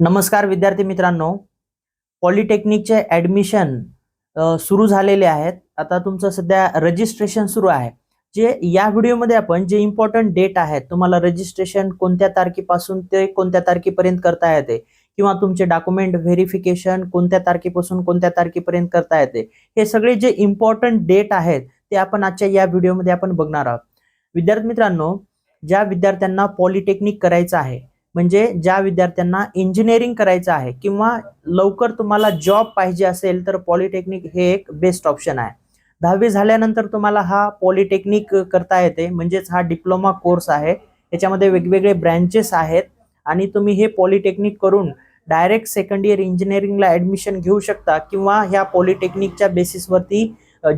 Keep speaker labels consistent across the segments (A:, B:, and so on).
A: नमस्कार विद्यार्थी मित्रांनो. पॉलिटेक्निकचे ॲडमिशन सुरू झालेले आहेत. आता तुमचं सध्या रजिस्ट्रेशन सुरू आहे. जे या व्हिडिओमध्ये आपण जे इम्पॉर्टंट डेट आहेत तुम्हाला रजिस्ट्रेशन कोणत्या तारखेपासून ते कोणत्या तारखेपर्यंत करता येते किंवा तुमचे डॉक्युमेंट व्हेरिफिकेशन कोणत्या तारखेपासून कोणत्या तारखेपर्यंत करता येते हे सगळे जे इम्पॉर्टंट डेट आहेत ते आपण आजच्या या व्हिडिओमध्ये आपण बघणार आहोत. विद्यार्थी मित्रांनो ज्या विद्यार्थ्यांना पॉलिटेक्निक करायचं आहे म्हणजे ज्या विद्यार्थ्यांना इंजिनिअरिंग करायचं आहे किंवा लवकर तुम्हाला जॉब पाहिजे असेल तर पॉलिटेक्निक हे एक बेस्ट ऑप्शन आहे. दहावी झाल्यानंतर तुम्हाला हा पॉलिटेक्निक करता येते म्हणजेच हा डिप्लोमा कोर्स आहे. याच्यामध्ये वेगवेगळे ब्रँचेस आहेत आणि तुम्ही हे पॉलिटेक्निक करून डायरेक्ट सेकंड इयर इंजिनिअरिंगला ॲडमिशन घेऊ शकता किंवा ह्या पॉलिटेक्निकच्या बेसिसवरती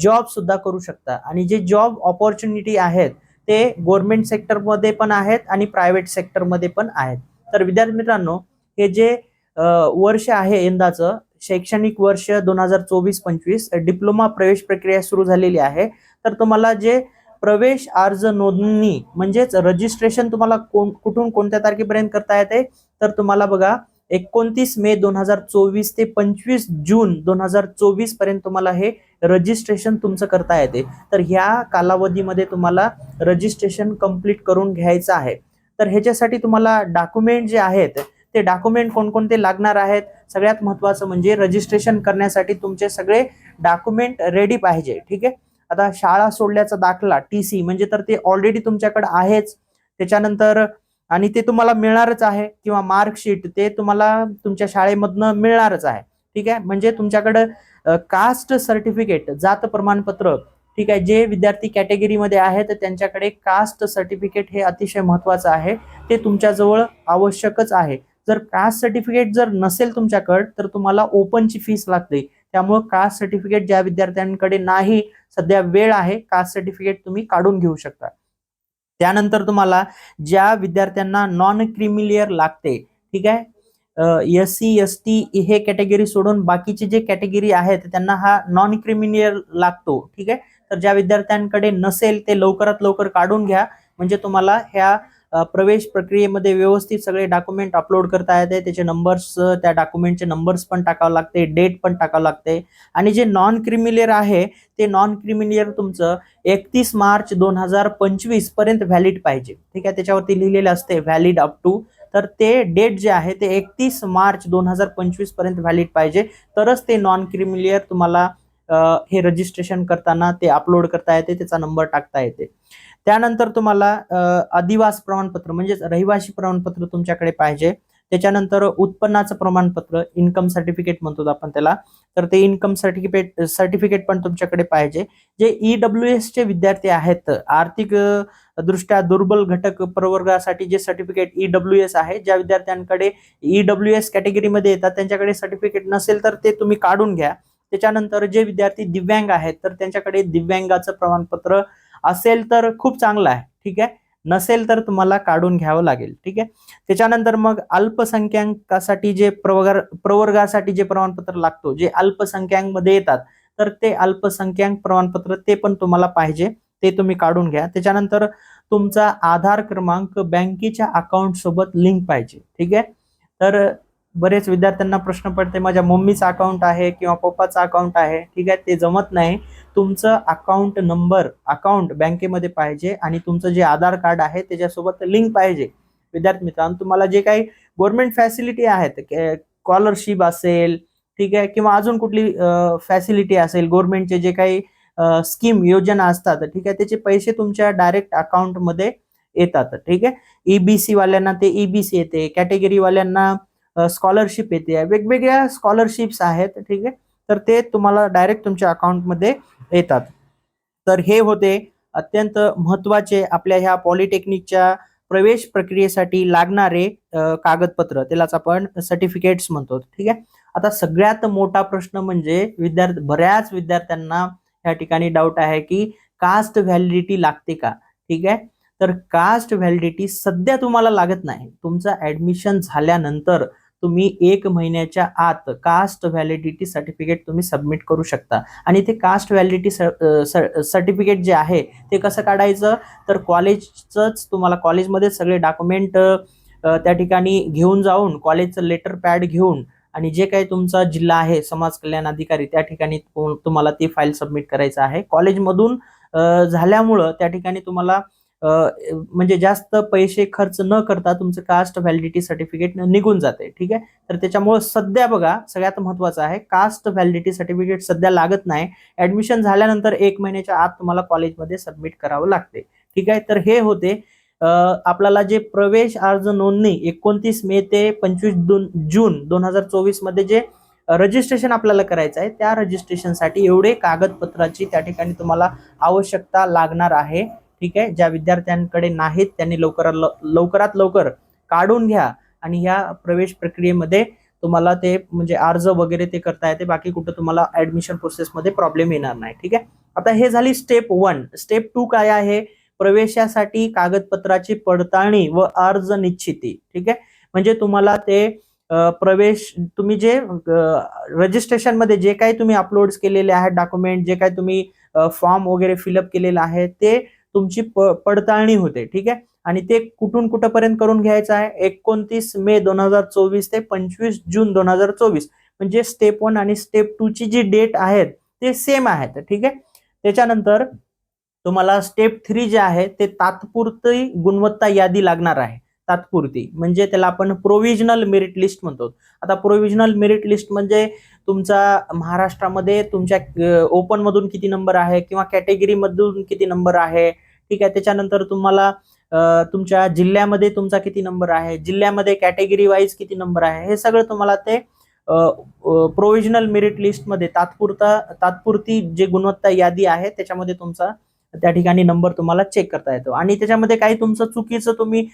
A: जॉबसुद्धा करू शकता. आणि जे जॉब ऑपॉर्च्युनिटी आहेत ते गव्हर्नमेंट सेक्टरमध्ये पण आहेत आणि प्रायव्हेट सेक्टरमध्ये पण आहेत. तर विद्यार्थी मित्रांनो हे जे वर्ष आहे यंदाचं शैक्षणिक वर्ष दोन हजार चोवीस पंचवीस डिप्लोमा प्रवेश प्रक्रिया सुरू झालेली आहे. तर तुम्हाला जे प्रवेश अर्ज नोंदणी म्हणजेच रजिस्ट्रेशन तुम्हाला कोण कुठून कोणत्या तारखेपर्यंत करता येते तर तुम्हाला बघा एकोणतीस मे दोन हजार चोवीस ते पंचवीस जून दोन हजार चोवीसपर्यंत तुम्हाला हे रजिस्ट्रेशन तुमचं करता येते. तर ह्या कालावधीमध्ये तुम्हाला रजिस्ट्रेशन कंप्लीट करून घ्यायचं आहे. तर ह्याच्यासाठी तुम्हाला डॉक्युमेंट जे आहेत ते डॉक्युमेंट कोणकोणते लागणार आहेत? सगळ्यात महत्वाचं म्हणजे रजिस्ट्रेशन करण्यासाठी तुमचे सगळे डॉक्युमेंट रेडी पाहिजे. ठीक आहे? आता शाळा सोडल्याचा दाखला टी सी म्हणजे तर ते ऑलरेडी तुमच्याकडे आहेच. त्याच्यानंतर आणि ते तुम्हाला मिळणारच आहे. किंवा मार्कशीट ते तुम्हाला तुमच्या शाळेमधनं मिळणारच आहे. ठीक आहे? म्हणजे तुमच्याकडं कास्ट सर्टिफिकेट जात प्रमाणपत्र ठीक आहे? जे विद्यार्थी कॅटेगरीमध्ये आहेत त्यांच्याकडे कास्ट सर्टिफिकेट हे अतिशय महत्वाचं आहे. ते तुमच्याजवळ आवश्यकच आहे. जर कास्ट सर्टिफिकेट जर नसेल तुमच्याकडे तर तुम्हाला ओपनची फीस लागते. त्यामुळं कास्ट सर्टिफिकेट ज्या विद्यार्थ्यांकडे नाही सध्या वेळ आहे कास्ट सर्टिफिकेट तुम्ही काढून घेऊ शकता. त्यानंतर तुम्हाला ज्या विद्यार्थ्यांना नॉन क्रिमिलियर लागते ठीक आहे? एस सी एस टी हे कॅटेगरी सोडून बाकीचे जे कॅटेगरी आहेत त्यांना हा नॉन क्रिमिलियर लागतो ठीक आहे? तर ज्या विद्यार्थ्यांकडे नसेल ते लवकरात लवकर काढून घ्या. म्हणजे तुम्हाला ह्या प्रवेश प्रक्रियेमध्ये व्यवस्थित सगळे डॉक्युमेंट अपलोड करता येते. त्याचे नंबर्स त्या डॉक्युमेंटचे नंबर्स पण टाकावं लागते. डेट पण टाकावं लागते. आणि जे नॉन क्रिमिलियर आहे ते नॉन क्रिमिलियर तुमचं एकतीस मार्च दोन हजार पंचवीसपर्यंत व्हॅलिड पाहिजे. ठीक आहे? त्याच्यावरती लिहिलेलं असते व्हॅलिड अप टू तर ते डेट जे आहे ते एकतीस मार्च दोन हजार पंचवीसपर्यंत व्हॅलिड पाहिजे. तरच ते नॉन क्रिमिलियर तुम्हाला हे रजिस्ट्रेशन करताना ते अपलोड करता येते. त्याचा नंबर टाकता येते. त्यानंतर तुम्हाला अधिवास प्रमाणपत्र म्हणजेच रहिवासी प्रमाणपत्र तुमच्याकडे पाहिजे. त्याच्यानंतर उत्पन्नाचं प्रमाणपत्र इन्कम सर्टिफिकेट म्हणतो आपण त्याला. तर ते इन्कम सर्टिफिकेट सर्टिफिकेट पण तुमच्याकडे पाहिजे. जे ईडब्ल्यू एस चे विद्यार्थी आहेत आर्थिक दृष्ट्या दुर्बल घटक प्रवर्गासाठी जे सर्टिफिकेट ईडब्ल्यू एस आहे ज्या विद्यार्थ्यांकडे ईडब्ल्यू एस कॅटेगरीमध्ये येतात त्यांच्याकडे सर्टिफिकेट नसेल तर ते तुम्ही काढून घ्या. त्याच्यानंतर जे विद्यार्थी दिव्यांग आहेत तर त्यांच्याकडे दिव्यांगाचं प्रमाणपत्र असेल तर खूप चांगलं आहे ठीक आहे? नसेल तर तुम्हाला काढून घ्यावं लागेल ठीक आहे? त्याच्यानंतर मग अल्पसंख्याकासाठी जे प्रवर्ग प्रवर्गासाठी जे प्रमाणपत्र लागतो जे अल्पसंख्याकमध्ये येतात तर ते अल्पसंख्याक प्रमाणपत्र ते पण तुम्हाला पाहिजे ते तुम्ही काढून घ्या. त्याच्यानंतर तुमचा आधार क्रमांक बँकेच्या अकाउंट सोबत लिंक पाहिजे ठीक आहे? तर बरेच विद्यार्थ्यांना प्रश्न पडते माझ्या मम्मीचं अकाउंट आहे किंवा पप्पाचं अकाउंट आहे ठीक आहे ते जमत नाही. तुमचं अकाउंट नंबर अकाउंट बँकेमध्ये पाहिजे आणि तुमचं जे आधार कार्ड आहे त्याच्यासोबत लिंक पाहिजे. विद्यार्थी मित्रांनो तुम्हाला जे काही गव्हर्नमेंट फॅसिलिटी आहेत स्कॉलरशिप असेल ठीक आहे किंवा अजून कुठली फॅसिलिटी असेल गव्हर्नमेंटचे जे काही स्कीम योजना असतात ठीक आहे त्याचे पैसे तुमच्या डायरेक्ट अकाउंटमध्ये येतात ठीक आहे. ईबीसी वाल्यांना ते ईबीसी येते कॅटेगरी वाल्यांना स्कॉलरशिप येते. वेगवेगळ्या स्कॉलरशिप्स आहेत ठीक आहे? तर ते तुम्हाला डायरेक्ट तुमच्या अकाउंटमध्ये येतात. तर हे होते अत्यंत महत्त्वाचे आपल्या ह्या पॉलिटेक्निकच्या प्रवेश प्रक्रियेसाठी लागणारे कागदपत्र. त्यालाच आपण सर्टिफिकेट्स म्हणतो ठीक आहे? आता सगळ्यात मोठा प्रश्न म्हणजे विद्यार्थी बऱ्याच विद्यार्थ्यांना या ठिकाणी डाऊट आहे की कास्ट व्हॅलिडिटी लागते का? ठीक आहे? तर कास्ट व्हॅलिडिटी सध्या तुम्हाला लागत नाही. तुमचं ऍडमिशन झाल्यानंतर तुम्ही एक महिन्याच्या आत कास्ट व्हॅलिडिटी सर्टिफिकेट तुम्ही सबमिट करू शकता. आणि ते कास्ट व्हॅलिडिटी सर्टिफिकेट जे आहे ते कसं काढायचं? तर कॉलेजचंच तुम्हाला कॉलेजमध्ये सगळे डॉक्युमेंट त्या ठिकाणी घेऊन जाऊन कॉलेजचं लेटर पॅड घेऊन आणि जे काही तुमचा जिल्हा आहे समाज कल्याण अधिकारी त्या ठिकाणी तुम्हाला ती फाईल सबमिट करायचं आहे. कॉलेजमधून झाल्यामुळं त्या ठिकाणी तुम्हाला म्हणजे जास्त पैसे खर्च न करता तुमचं कास्ट व्हॅलिडिटी सर्टिफिकेट निघून जाते ठीक आहे? तर त्याच्यामुळे सध्या बघा सगळ्यात महत्वाचं आहे कास्ट व्हॅलिडिटी सर्टिफिकेट सध्या लागत नाही. ऍडमिशन झाल्यानंतर एक महिन्याच्या आत तुम्हाला कॉलेजमध्ये सबमिट करावं लागते ठीक आहे? तर हे होते आपल्याला जे प्रवेश अर्ज नोंदणी एकोणतीस मे ते पंचवीस दोन जून दोन हजार चोवीसमध्ये जे रजिस्ट्रेशन आपल्याला करायचं आहे त्या रजिस्ट्रेशनसाठी एवढे कागदपत्राची त्या ठिकाणी तुम्हाला आवश्यकता लागणार आहे. ठीक आहे? ज्या विद्यार्थ्यांकडे नाहीत त्यांनी लवकरात लव- लवकरात लवकर काढून घ्या आणि ह्या प्रवेश प्रक्रियेमध्ये तुम्हाला ते म्हणजे अर्ज वगैरे ते करता येते. बाकी कुठं तुम्हाला ऍडमिशन प्रोसेसमध्ये प्रॉब्लेम येणार नाही. ठीक आहे? आता हे झाली स्टेप वन स्टेप टू काय आहे? प्रवेशासाठी कागदपत्राची पडताळणी व अर्ज निश्चिती. ठीक आहे? म्हणजे तुम्हाला ते प्रवेश तुम्ही जे रजिस्ट्रेशनमध्ये जे काही तुम्ही अपलोड केलेले आहेत डॉक्युमेंट जे काही तुम्ही फॉर्म वगैरे फिलअप केलेला आहे ते तुमची प- पडताळणी होते ठीक आहे? आणि ते कुठून कुठपर्यंत करून घ्यायचं आहे? एकोणतीस मे दोन हजार चोवीस ते पंचवीस जून दोन हजार चोवीस. म्हणजे स्टेप वन आणि स्टेप टू ची जी डेट आहेत ते सेम आहेत ठीक आहे? त्याच्यानंतर तुम्हाला स्टेप थ्री जे आहे ते तात्पुरती गुणवत्ता यादी लागणार आहे. तात्पुरती. म्हणजे त्याला आपण प्रोव्हिजनल मेरिट लिस्ट म्हणतो. आता प्रोव्हिजनल मेरिट लिस्ट म्हणजे तुमचा महाराष्ट्रामध्ये तुमच्या ओपनमधून किती नंबर आहे किंवा कॅटेगरीमधून किती नंबर आहे? ठीक आहे त्याच्यानंतर तुम्हाला तुमच्या जिल्ह्यामध्ये तुमचा किती नंबर आहे जिल्ह्यामध्ये कॅटेगरी वाईज किती नंबर आहे हे सगळं तुम्हाला ते प्रोव्हिजनल मेरिट लिस्टमध्ये तात्पुरता तात्पुरती जे गुणवत्ता यादी आहे त्याच्यामध्ये तुमचा त्या ठिकाणी नंबर तुम्हाला चेक करता येतो. आणि त्याच्यामध्ये काही तुमचं चुकीचं तुम्ही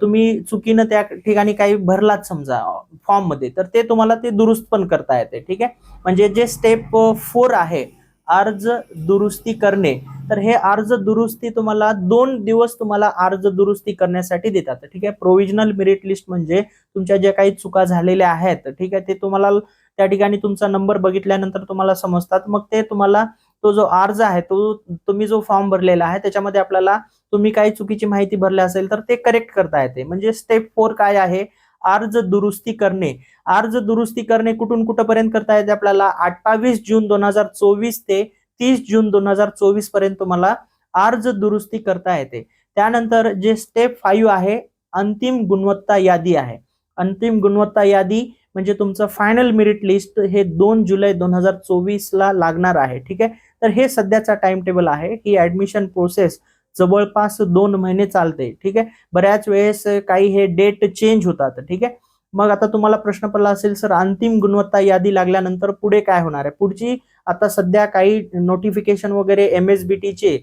A: तुम्ही चुकीनं त्या ठिकाणी काही भरलात समजा फॉर्ममध्ये तर ते तुम्हाला ते दुरुस्त पण करता येते ठीक आहे? म्हणजे जे स्टेप फोर आहे अर्ज दुरुस्ती करणे. तर हे अर्ज दुरुस्ती तुम्हाला दोन दिवस तुम्हाला अर्ज दुरुस्ती करण्यासाठी देतात. ठीक आहे? प्रोव्हिजनल मेरिट लिस्ट म्हणजे तुमच्या ज्या काही चुका झालेल्या आहेत ठीक आहे? ते तुम्हाला त्या ठिकाणी तुमचा नंबर बघितल्यानंतर तुम्हाला समजतात. मग ते तुम्हाला तो जो अर्ज आहे तो तुम्ही जो फॉर्म भरलेला आहे त्याच्यामध्ये आपल्याला तुम्ही काही चुकीची माहिती भरली असेल तर ते करेक्ट करता येते. म्हणजे स्टेप फोर काय आहे? अर्ज दुरुस्ती करणे. अर्ज दुरुस्ती करणे कुठून कुठपर्यंत करता येते आपल्याला? अठ्ठावीस जून दोन हजार चोवीस ते तीस जून दोन हजार चोवीसपर्यंत तुम्हाला अर्ज दुरुस्ती करता येते. त्यानंतर जे स्टेप फाईव्ह आहे अंतिम गुणवत्ता यादी आहे. अंतिम गुणवत्ता यादी म्हणजे तुमचं फायनल मेरिट लिस्ट हे दोन जुलै दोन हजार चोवीसला लागणार आहे. ठीक आहे? तर हे सध्याचा टाइम टेबल आहे. ही ऍडमिशन प्रोसेस जवळपास दोन महिने चालते ठीक आहे? बऱ्याच वेळेस काही हे डेट चेंज होतात ठीक आहे? मग आता तुम्हाला प्रश्न पडला असेल सर अंतिम गुणवत्ता यादी लागल्यानंतर पुढे काय होणार आहे? पुढची आता सध्या काही नोटिफिकेशन वगैरे एम एस बी टीचे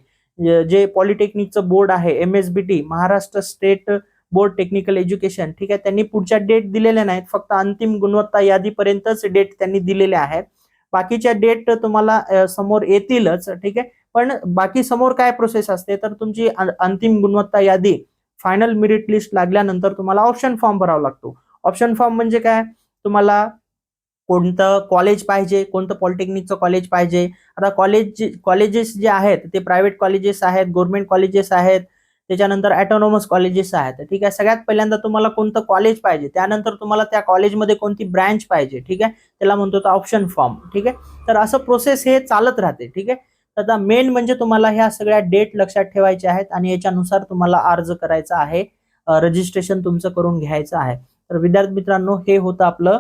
A: जे पॉलिटेक्निकचं बोर्ड आहे M S B T Maharashtra state board technical education ठीक आहे? त्यांनी पुढच्या डेट दिलेल्या नाहीत फक्त अंतिम गुणवत्ता यादीपर्यंतच डेट त्यांनी दिलेल्या आहेत. बाकीच्या डेट तुम्हाला समोर येतीलच ठीक आहे? पण बाकी समोर काय प्रोसेस असते तर तुमची अंतिम गुणवत्ता यादी फायनल मेरिट लिस्ट लागल्यानंतर तुम्हाला ऑप्शन फॉर्म भरावा लागतो. ऑप्शन फॉर्म म्हणजे काय? तुम्हाला कोणतं कॉलेज पाहिजे कोणतं पॉलिटेक्निकचं कॉलेज पाहिजे. आता कॉलेज कॉलेजेस जे आहेत ते प्रायव्हेट कॉलेजेस आहेत गव्हर्नमेंट कॉलेजेस आहेत त्याच्यानंतर ॲटोनॉमस कॉलेजेस आहेत. ठीक आहे? सगळ्यात पहिल्यांदा तुम्हाला कोणतं कॉलेज पाहिजे? त्यानंतर तुम्हाला त्या कॉलेजमध्ये कोणती ब्रँच पाहिजे? ठीक आहे? त्याला म्हणतो ऑप्शन फॉर्म ठीक आहे? तर असं प्रोसेस हे चालत राहते. ठीक आहे? तर आता मेन म्हणजे तुम्हाला ह्या सगळ्या डेट लक्षात ठेवायच्या आहेत आणि याच्यानुसार तुम्हाला अर्ज करायचा आहे. रजिस्ट्रेशन तुमचं करून घ्यायचं आहे. तर विद्यार्थी मित्रांनो हे होतं आपलं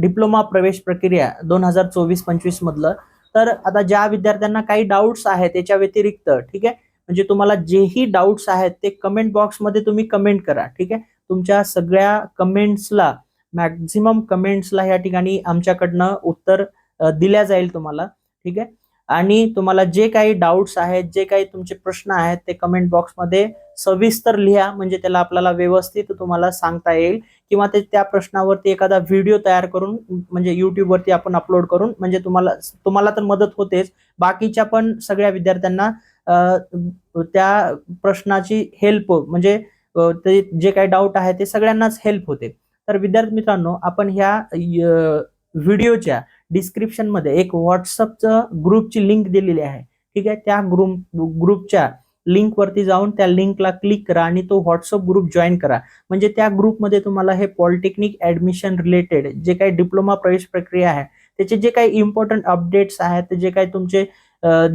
A: डिप्लोमा प्रवेश प्रक्रिया दोन हजार चोवीस पंचवीस मधलं. तर आता ज्या विद्यार्थ्यांना काही डाऊट्स आहेत त्याच्या व्यतिरिक्त ठीक आहे? म्हणजे तुम्हाला जेही डाऊट्स आहेत ते कमेंट बॉक्समध्ये तुम्ही कमेंट करा ठीक आहे? तुमच्या सगळ्या कमेंट्सला मॅक्झिमम कमेंट्सला या ठिकाणी आमच्याकडनं उत्तर दिल्या जाईल तुम्हाला ठीक आहे? आणि तुम्हाला जे काही डाऊट्स आहेत जे काही तुमचे प्रश्न आहेत ते कमेंट बॉक्समध्ये सविस्तर लिहा. म्हणजे त्याला आपल्याला व्यवस्थित तुम्हाला सांगता येईल. किंवा ते त्या प्रश्नावरती एखादा व्हिडिओ तयार करून म्हणजे युट्यूबवरती आपण अपलोड करून म्हणजे तुम्हाला तुम्हाला तर मदत होतेच. बाकीच्या पण सगळ्या विद्यार्थ्यांना त्या प्रश्नाची हेल्प म्हणजे ते जे काही डाऊट आहे ते सगळ्यांनाच हेल्प होते. तर विद्यार्थी मित्रांनो आपण ह्या य- व्हिडिओच्या डिस्क्रिप्शनमध्ये एक व्हॉट्सअपचं ग्रुपची लिंक दिलेली आहे. ठीक आहे? त्या ग्रुप ग्रुपच्या लिंकवरती जाऊन त्या लिंकला क्लिक करा आणि तो व्हॉट्सअप ग्रुप जॉईन करा. म्हणजे त्या ग्रुपमध्ये तुम्हाला हे पॉलिटेक्निक ऍडमिशन रिलेटेड जे काही डिप्लोमा प्रवेश प्रक्रिया आहे त्याचे जे काही इम्पॉर्टंट अपडेट्स आहेत जे काही तुमचे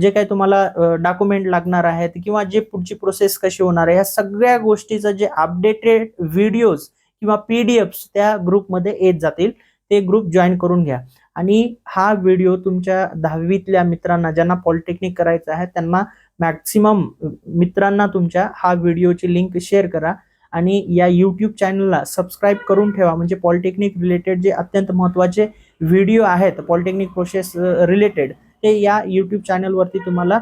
A: जे काही तुम्हाला डॉक्युमेंट लागणार आहेत किंवा जे पुढची प्रोसेस कशी होणार आहे ह्या सगळ्या गोष्टीचं जे अपडेटेड व्हिडिओज किंवा पीडीएफ त्या ग्रुपमध्ये येत जातील. ते ग्रुप जॉईन करून घ्या. आणि हा व्हिडिओ तुमच्या दहावीतल्या मित्रांना ज्यांना पॉलिटेक्निक करायचं आहे त्यांना मॅक्सिमम मित्रांना तुमच्या हा व्हिडिओची लिंक शेअर करा आणि या यूट्यूब चॅनलला सबस्क्राईब करून ठेवा. म्हणजे पॉलिटेक्निक रिलेटेड जे अत्यंत महत्त्वाचे व्हिडिओ आहेत पॉलिटेक्निक प्रोसेस रिलेटेड ते या यूट्यूब चॅनलवरती तुम्हाला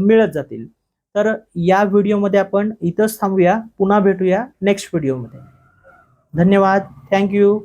A: मिळत जातील. तर या व्हिडिओमध्ये आपण इथंच थांबूया. पुन्हा भेटूया नेक्स्ट व्हिडिओमध्ये धन्यवाद. थँक्यू